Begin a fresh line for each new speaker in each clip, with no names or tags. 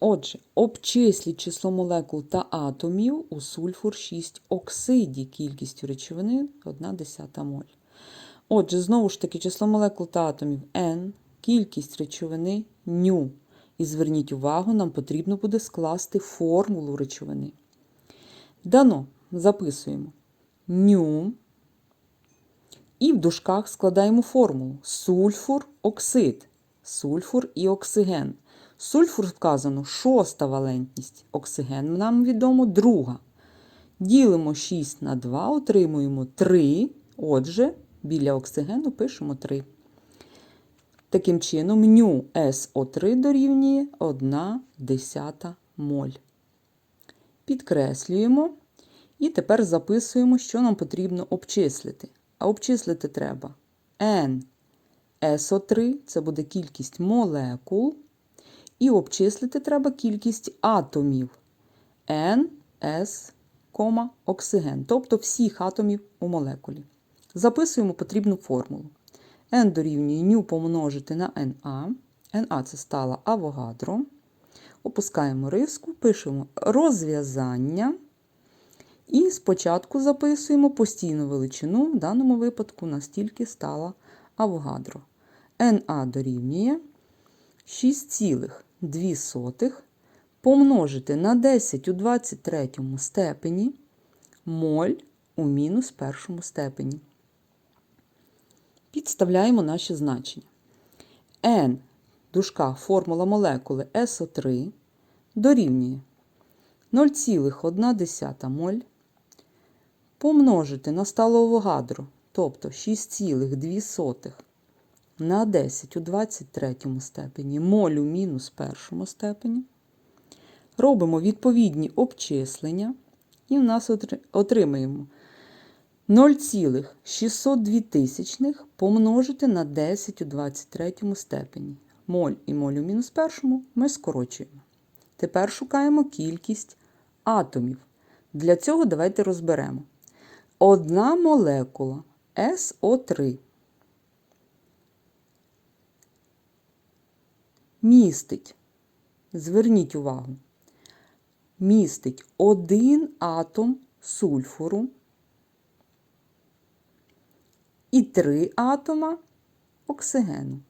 Отже, обчисліть число молекул та атомів у сульфур 6 оксиді кількістю речовини 1 десята моль. Отже, знову ж таки, число молекул та атомів N, кількість речовини ню. І зверніть увагу, нам потрібно буде скласти формулу речовини. Дано, записуємо ню. І в дужках складаємо формулу сульфур, оксид, сульфур і оксиген. Сульфур вказано шоста валентність, оксиген нам відомо друга. Ділимо 6 на 2, отримуємо 3. Отже, біля оксигену пишемо 3. Таким чином, ню СО3 дорівнює 1 десята моль. Підкреслюємо. І тепер записуємо, що нам потрібно обчислити. А обчислити треба N СО3 це буде кількість молекул. І обчислити треба кількість атомів N, S, оксиген, тобто всіх атомів у молекулі. Записуємо потрібну формулу. N дорівнює ню помножити на NA. NA це стала авогадро. Опускаємо риску, пишемо розв'язання. І спочатку записуємо постійну величину, в даному випадку настільки стала авогадро. NA дорівнює 6,2 помножити на 10 у 23 степені моль у мінус першому степені. Підставляємо наші значення. N дужка формула молекули СО3 дорівнює 0,1 моль помножити на сталовогадро, тобто 6,2 на 10 у 23 степені моль у мінус першому степені. Робимо відповідні обчислення і в нас отримаємо 0,602 тисячних помножити на 10 у 23 степені. Моль і моль у мінус першому ми скорочуємо. Тепер шукаємо кількість атомів. Для цього давайте розберемо. Одна молекула СО3 містить, зверніть увагу, містить один атом сульфуру і три атома оксигену.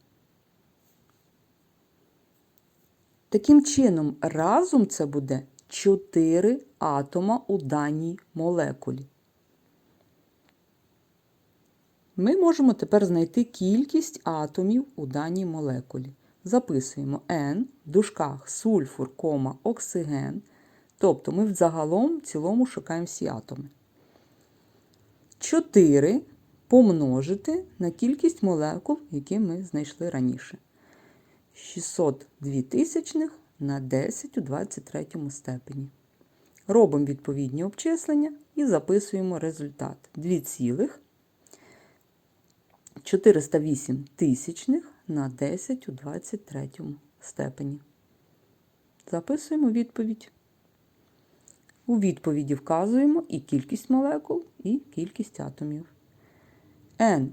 Таким чином, разом це буде 4 атома у даній молекулі. Ми можемо тепер знайти кількість атомів у даній молекулі. Записуємо N в дужках сульфур, кома, оксиген. Тобто ми взагалом в цілому шукаємо всі атоми. 4 помножити на кількість молекул, які ми знайшли раніше. 602 тисячних на 10 у 23 степені. Робимо відповідні обчислення і записуємо результат. 2,408 тисячних на 10 у 23 степені. Записуємо відповідь. У відповіді вказуємо і кількість молекул, і кількість атомів. N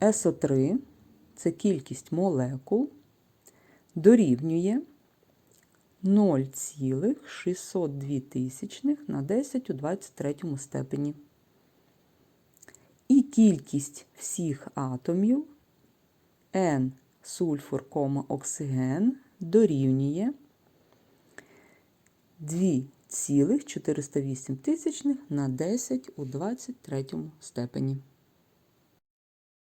СО3 це кількість молекул, дорівнює 0,602 тисячних на 10 у 23 степені. І кількість всіх атомів N сульфур, оксиген дорівнює 2,408 тисячних на 10 у 23 степені.